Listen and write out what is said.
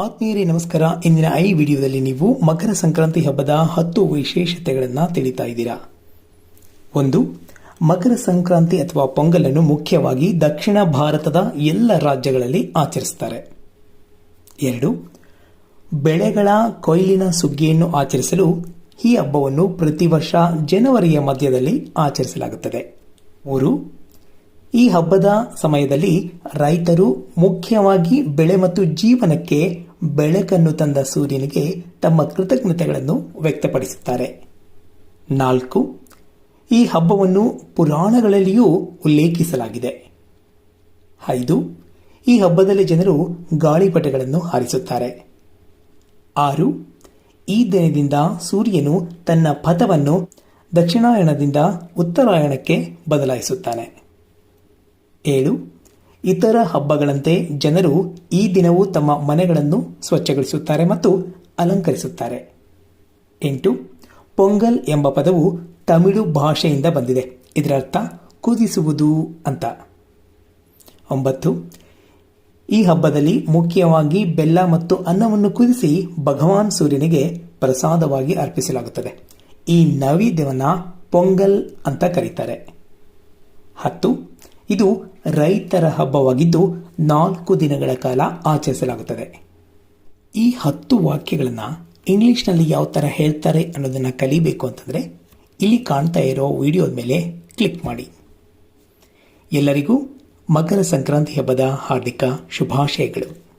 ಆತ್ಮೀಯರೇ, ನಮಸ್ಕಾರ. ಇಂದಿನ ಐ ವಿಡಿಯೋದಲ್ಲಿ ನೀವು ಮಕರ ಸಂಕ್ರಾಂತಿ ಹಬ್ಬದ ಹತ್ತು ವಿಶೇಷತೆಗಳನ್ನು ತಿಳಿತಾ ಇದ್ದೀರಾ. ಒಂದು, ಮಕರ ಸಂಕ್ರಾಂತಿ ಅಥವಾ ಪೊಂಗಲನ್ನು ಮುಖ್ಯವಾಗಿ ದಕ್ಷಿಣ ಭಾರತದ ಎಲ್ಲ ರಾಜ್ಯಗಳಲ್ಲಿ ಆಚರಿಸುತ್ತಾರೆ ಎರಡು, ಬೆಳೆಗಳ ಕೊಯ್ಲಿನ ಸುಗ್ಗಿಯನ್ನು ಆಚರಿಸಲು ಈ ಹಬ್ಬವನ್ನು ಪ್ರತಿ ವರ್ಷ ಜನವರಿಯ ಮಧ್ಯದಲ್ಲಿ ಆಚರಿಸಲಾಗುತ್ತದೆ. ಮೂರು ಈ ಹಬ್ಬದ ಸಮಯದಲ್ಲಿ ರೈತರು ಮುಖ್ಯವಾಗಿ ಬೆಳೆ ಮತ್ತು ಜೀವನಕ್ಕೆ ಬೆಳಕನ್ನು ತಂದ ಸೂರ್ಯನಿಗೆ ತಮ್ಮ ಕೃತಜ್ಞತೆಗಳನ್ನು ವ್ಯಕ್ತಪಡಿಸುತ್ತಾರೆ. ನಾಲ್ಕು, ಈ ಹಬ್ಬವನ್ನು ಪುರಾಣಗಳಲ್ಲಿಯೂ ಉಲ್ಲೇಖಿಸಲಾಗಿದೆ. ಐದು, ಈ ಹಬ್ಬದಲ್ಲಿ ಜನರು ಗಾಳಿಪಟಗಳನ್ನು ಹಾರಿಸುತ್ತಾರೆ. ಆರು, ಈ ದಿನದಿಂದ ಸೂರ್ಯನು ತನ್ನ ಪಥವನ್ನು ದಕ್ಷಿಣಾಯಣದಿಂದ ಉತ್ತರಾಯಣಕ್ಕೆ ಬದಲಾಯಿಸುತ್ತಾನೆ. ಏಳು, ಇತರ ಹಬ್ಬಗಳಂತೆ ಜನರು ಈ ದಿನವೂ ತಮ್ಮ ಮನೆಗಳನ್ನು ಸ್ವಚ್ಛಗೊಳಿಸುತ್ತಾರೆ ಮತ್ತು ಅಲಂಕರಿಸುತ್ತಾರೆ. ಎಂಟು, ಪೊಂಗಲ್ ಎಂಬ ಪದವು ತಮಿಳು ಭಾಷೆಯಿಂದ ಬಂದಿದೆ. ಇದರರ್ಥ ಕುದಿಸುವುದು ಅಂತ. ಒಂಬತ್ತು, ಈ ಹಬ್ಬದಲ್ಲಿ ಮುಖ್ಯವಾಗಿ ಬೆಲ್ಲ ಮತ್ತು ಅನ್ನವನ್ನು ಕುದಿಸಿ ಭಗವಾನ್ ಸೂರ್ಯನಿಗೆ ಪ್ರಸಾದವಾಗಿ ಅರ್ಪಿಸಲಾಗುತ್ತದೆ. ಈ ನೈವೇದ್ಯವನ್ನ ಪೊಂಗಲ್ ಅಂತ ಕರೀತಾರೆ. ಹತ್ತು ಇದು ರೈತರ ಹಬ್ಬವಾಗಿದ್ದು ನಾಲ್ಕು ದಿನಗಳ ಕಾಲ ಆಚರಿಸಲಾಗುತ್ತದೆ. ಈ ಹತ್ತು ವಾಕ್ಯಗಳನ್ನು ಇಂಗ್ಲಿಷ್ನಲ್ಲಿ ಯಾವ ಥರ ಹೇಳ್ತಾರೆ ಅನ್ನೋದನ್ನು ಕಲಿಬೇಕು ಅಂತಂದರೆ ಇಲ್ಲಿ ಕಾಣ್ತಾ ಇರೋ ವಿಡಿಯೋದ ಮೇಲೆ ಕ್ಲಿಕ್ ಮಾಡಿ. ಎಲ್ಲರಿಗೂ ಮಕರ ಸಂಕ್ರಾಂತಿ ಹಬ್ಬದ ಹಾರ್ದಿಕ ಶುಭಾಶಯಗಳು.